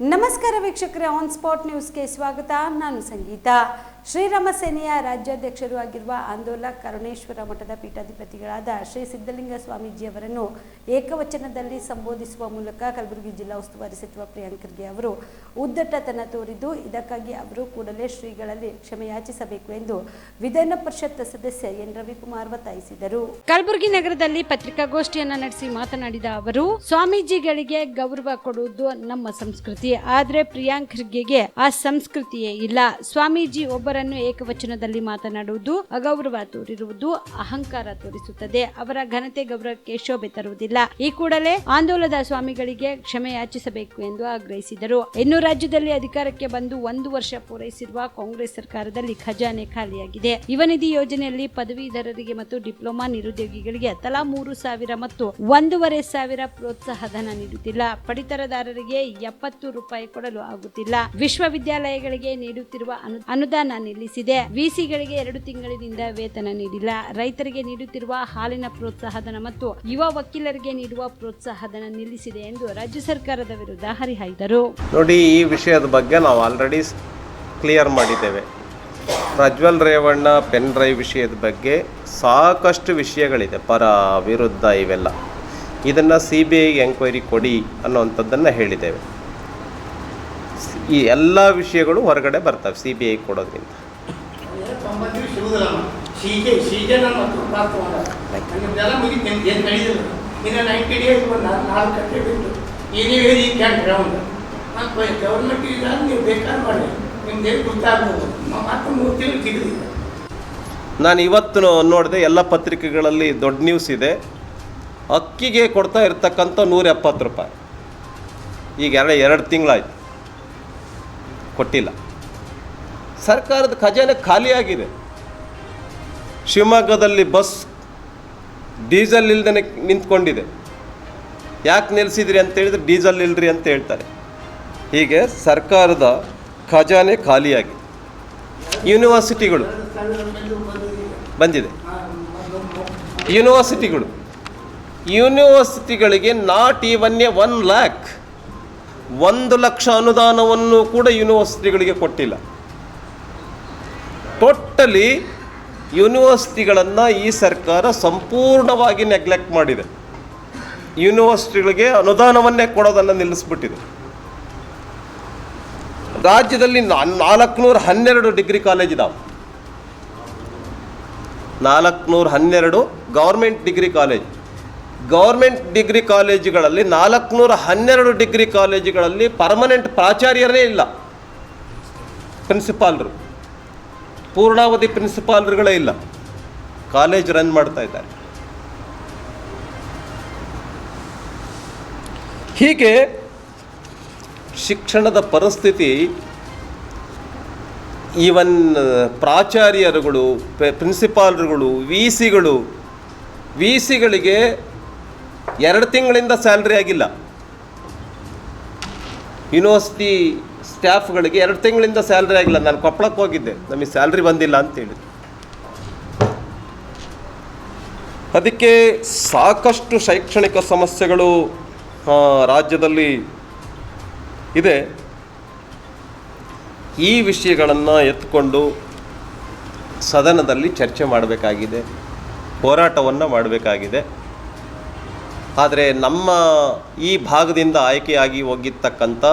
ನಮಸ್ಕಾರ ವೀಕ್ಷಕರೇ on spot ನ್ಯೂಸ್ಗೆ ಸ್ವಾಗತ ನಾನು ಸಂಗೀತ ಶ್ರೀರಾಮ ಸೇನೆಯ ರಾಜ್ಯಾಧ್ಯಕ್ಷರು ಆಗಿರುವ ಆಂದೋಲ ಕರುಣೇಶ್ವರ ಮಠದ ಪೀಠಾಧಿಪತಿಗಳಾದ ಶ್ರೀ ಸಿದ್ಧಲಿಂಗ ಸ್ವಾಮೀಜಿಯವರನ್ನು ಏಕವಚನದಲ್ಲಿ ಸಂಬೋಧಿಸುವ ಮೂಲಕ ಕಲಬುರಗಿ ಜಿಲ್ಲಾ ಉಸ್ತುವಾರಿ ಸಚಿವ ಪ್ರಿಯಾಂಕ್ ಖರ್ಗೆ ಅವರು ಉದ್ದಟತನ ತೋರಿದ್ದು, ಇದಕ್ಕಾಗಿ ಅವರು ಕೂಡಲೇ ಶ್ರೀಗಳಲ್ಲಿ ಕ್ಷಮೆಯಾಚಿಸಬೇಕು ಎಂದು ವಿಧಾನ ಪರಿಷತ್ ಸದಸ್ಯ ಎನ್ ರವಿಕುಮಾರ್ ಒತ್ತಾಯಿಸಿದರು. ಕಲಬುರಗಿ ನಗರದಲ್ಲಿ ಪತ್ರಿಕಾಗೋಷ್ಠಿಯನ್ನು ನಡೆಸಿ ಮಾತನಾಡಿದ ಅವರು, ಸ್ವಾಮೀಜಿಗಳಿಗೆ ಗೌರವ ಕೊಡುವುದು ನಮ್ಮ ಸಂಸ್ಕೃತಿ, ಆದರೆ ಪ್ರಿಯಾಂಕ್ ಖರ್ಗೆಗೆ ಆ ಸಂಸ್ಕೃತಿಯೇ ಇಲ್ಲ. ಸ್ವಾಮೀಜಿ ಒಬ್ಬರನ್ನು ಏಕವಚನದಲ್ಲಿ ಮಾತನಾಡುವುದು ಅಗೌರವ ತೋರಿರುವುದು, ಅಹಂಕಾರ ತೋರಿಸುತ್ತದೆ. ಅವರ ಘನತೆ ಗೌರವಕ್ಕೆ ಶೋಭೆ ತರುವುದಿಲ್ಲ. ಈ ಕೂಡಲೇ ಆಂದೋಲನದ ಸ್ವಾಮಿಗಳಿಗೆ ಕ್ಷಮೆ ಯಾಚಿಸಬೇಕು ಎಂದು ಆಗ್ರಹಿಸಿದರು. ಇನ್ನು ರಾಜ್ಯದಲ್ಲಿ ಅಧಿಕಾರಕ್ಕೆ ಬಂದು ಒಂದು ವರ್ಷ ಪೂರೈಸಿರುವ ಕಾಂಗ್ರೆಸ್ ಸರ್ಕಾರದಲ್ಲಿ ಖಜಾನೆ ಖಾಲಿಯಾಗಿದೆ. ಯುವನಿಧಿ ಯೋಜನೆಯಲ್ಲಿ ಪದವೀಧರರಿಗೆ ಮತ್ತು ಡಿಪ್ಲೊಮಾ ನಿರುದ್ಯೋಗಿಗಳಿಗೆ ತಲಾ ಮೂರು ಸಾವಿರ ಮತ್ತು ಒಂದೂವರೆ ಸಾವಿರ ಪ್ರೋತ್ಸಾಹ ಧನ ನೀಡುತ್ತಿಲ್ಲ. ಪಡಿತರದಾರರಿಗೆ ಎಪ್ಪತ್ತು ರೂಪಾಯಿ ಕೊಡಲು ಆಗುತ್ತಿಲ್ಲ. ವಿಶ್ವವಿದ್ಯಾಲಯಗಳಿಗೆ ನೀಡುತ್ತಿರುವ ಅನು- ಅನುದಾನ ನಿಲ್ಲಿಸಿದೆ. ವಿಸಿಗಳಿಗೆ ಎರಡು ತಿಂಗಳಿನಿಂದ ವೇತನ ನೀಡಿಲ್ಲ. ರೈತರಿಗೆ ನೀಡುತ್ತಿರುವ ಹಾಲಿನ ಪ್ರೋತ್ಸಾಹಧನ ಮತ್ತು ಯುವ ವಕೀಲರಿಗೆ ನೀಡುವ ಪ್ರೋತ್ಸಾಹಧನ ನಿಲ್ಲಿಸಿದೆ ಎಂದು ರಾಜ್ಯ ಸರ್ಕಾರದ ವಿರುದ್ಧ ಹರಿಹಾಯ್ದರು. ನೋಡಿ, ಈ ವಿಷಯದ ಬಗ್ಗೆ ನಾವು ಆಲ್ರೆಡಿ ಕ್ಲಿಯರ್ ಮಾಡಿದ್ದೇವೆ. ಪ್ರಜ್ವಲ್ ರೇವಣ್ಣ ಪೆನ್ ಡ್ರೈವ್ ವಿಷಯದ ಬಗ್ಗೆ ಸಾಕಷ್ಟು ವಿಷಯಗಳಿದೆ. ಪರ, ವಿರುದ್ಧ ಇವೆಲ್ಲ. ಇದನ್ನು ಸಿ ಬಿ ಐ ಎಂಕ್ವೈರಿ ಕೊಡಿ ಅನ್ನೋವಂಥದ್ದನ್ನು ಹೇಳಿದ್ದೇವೆ. ಈ ಎಲ್ಲ ವಿಷಯಗಳು ಹೊರಗಡೆ ಬರ್ತವೆ ಸಿ ಬಿ ಐ ಕೊಡೋದ್ರಿಂದ. ನಾನು ಇವತ್ತು ನೋಡಿದೆ ಎಲ್ಲ ಪತ್ರಿಕೆಗಳಲ್ಲಿ ದೊಡ್ಡ ನ್ಯೂಸ್ ಇದೆ. ಅಕ್ಕಿಗೆ ಕೊಡ್ತಾ ಇರ್ತಕ್ಕಂಥ ನೂರ ಎಪ್ಪತ್ತು ರೂಪಾಯಿ. ಈಗ ಎರಡು ಎರಡು ತಿಂಗಳಾಯ್ತು. ಕೊಟ್ಟಿಲ್ಲ. ಸರ್ಕಾರದ ಖಜಾನೆ ಖಾಲಿಯಾಗಿದೆ. ಶಿವಮೊಗ್ಗದಲ್ಲಿ ಬಸ್ ಡೀಸೆಲ್ ಇಲ್ದೇ ನಿಂತ್ಕೊಂಡಿದೆ. ಯಾಕೆ ನಿಲ್ಲಿಸಿದ್ರಿ ಅಂತ ಹೇಳಿದ್ರೆ ಡೀಸೆಲ್ ಇಲ್ಲರಿ ಅಂತ ಹೇಳ್ತಾರೆ. ಹೀಗೆ ಸರ್ಕಾರದ ಖಜಾನೆ ಖಾಲಿಯಾಗಿದೆ. ಯೂನಿವರ್ಸಿಟಿಗಳು ಬಂದಿದೆ. ಯೂನಿವರ್ಸಿಟಿಗಳು. ಯೂನಿವರ್ಸಿಟಿಗಳಿಗೆ not even a one lakh ಒಂದು ಲಕ್ಷ ಅನುದಾನವನ್ನು ಕೂಡ ಯೂನಿವರ್ಸಿಟಿಗಳಿಗೆ ಕೊಟ್ಟಿಲ್ಲ. ಟೋಟಲಿ ಯೂನಿವರ್ಸಿಟಿಗಳನ್ನು ಈ ಸರ್ಕಾರ ಸಂಪೂರ್ಣವಾಗಿ ನೆಗ್ಲೆಕ್ಟ್ ಮಾಡಿದೆ. ಯೂನಿವರ್ಸಿಟಿಗಳಿಗೆ ಅನುದಾನವನ್ನೇ ಕೊಡೋದನ್ನು ನಿಲ್ಲಿಸ್ಬಿಟ್ಟಿದೆ. ರಾಜ್ಯದಲ್ಲಿ ನಾಲ್ಕುನೂರ ಹನ್ನೆರಡು ಡಿಗ್ರಿ ಕಾಲೇಜ್ ಇದಾವೆ. ನಾಲ್ಕುನೂರ ಹನ್ನೆರಡು government degree college. Government degree ಕಾಲೇಜುಗಳಲ್ಲಿ ನಾಲ್ಕುನೂರ ಹನ್ನೆರಡು ಡಿಗ್ರಿ ಕಾಲೇಜುಗಳಲ್ಲಿ ಪರ್ಮನೆಂಟ್ ಪ್ರಾಚಾರ್ಯರೇ ಇಲ್ಲ. ಪ್ರಿನ್ಸಿಪಾಲ್ರು. ಪೂರ್ಣಾವಧಿ ಪ್ರಿನ್ಸಿಪಾಲ್ರುಗಳೇ ಇಲ್ಲ. ಕಾಲೇಜ್ ರನ್ ಮಾಡ್ತಾ ಇದ್ದಾರೆ. ಹೀಗೆ ಶಿಕ್ಷಣದ ಪರಿಸ್ಥಿತಿ ಈವನ್ ಪ್ರಾಚಾರ್ಯರುಗಳು, ಪ್ರಿನ್ಸಿಪಾಲ್ರುಗಳು, ವಿ ಸಿಗಳು, ವಿ ಸಿಗಳಿಗೆ ಎರಡು ತಿಂಗಳಿಂದ ಸ್ಯಾಲ್ರಿ ಆಗಿಲ್ಲ. ಯೂನಿವರ್ಸಿಟಿ ಸ್ಟಾಫ್ಗಳಿಗೆ ಎರಡು ತಿಂಗಳಿಂದ ಸ್ಯಾಲ್ರಿ ಆಗಿಲ್ಲ. ನಾನು ಕೊಪ್ಪಳಕ್ಕೆ ಹೋಗಿದ್ದೆ. ನಮಗೆ ಸ್ಯಾಲ್ರಿ ಬಂದಿಲ್ಲ ಅಂತೇಳಿ ಅದಕ್ಕೆ ಸಾಕಷ್ಟು ಶೈಕ್ಷಣಿಕ ಸಮಸ್ಯೆಗಳು ರಾಜ್ಯದಲ್ಲಿ ಇದೆ. ಈ ವಿಷಯಗಳನ್ನು ಎತ್ಕೊಂಡು ಸದನದಲ್ಲಿ ಚರ್ಚೆ ಮಾಡಬೇಕಾಗಿದೆ, ಹೋರಾಟವನ್ನು ಮಾಡಬೇಕಾಗಿದೆ. ಆದರೆ ನಮ್ಮ ಈ ಭಾಗದಿಂದ ಆಯ್ಕೆಯಾಗಿ ಹೋಗಿರ್ತಕ್ಕಂಥ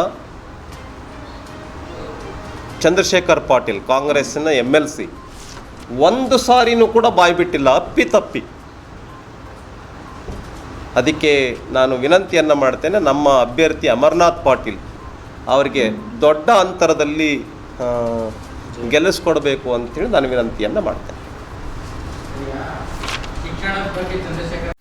ಚಂದ್ರಶೇಖರ್ ಪಾಟೀಲ್, ಕಾಂಗ್ರೆಸ್ಸಿನ ಎಂ ಎಲ್ ಸಿ, ಒಂದು ಸಾರಿನೂ ಕೂಡ ಬಾಯ್ಬಿಟ್ಟಿಲ್ಲ ಅಪ್ಪಿ ತಪ್ಪಿ. ಅದಕ್ಕೆ ನಾನು ವಿನಂತಿಯನ್ನು ಮಾಡ್ತೇನೆ, ನಮ್ಮ ಅಭ್ಯರ್ಥಿ ಅಮರ್ನಾಥ್ ಪಾಟೀಲ್ ಅವರಿಗೆ ದೊಡ್ಡ ಅಂತರದಲ್ಲಿ ಗೆಲ್ಲಿಸ್ಕೊಡ್ಬೇಕು ಅಂತೇಳಿ ನಾನು ವಿನಂತಿಯನ್ನು ಮಾಡ್ತೇನೆ.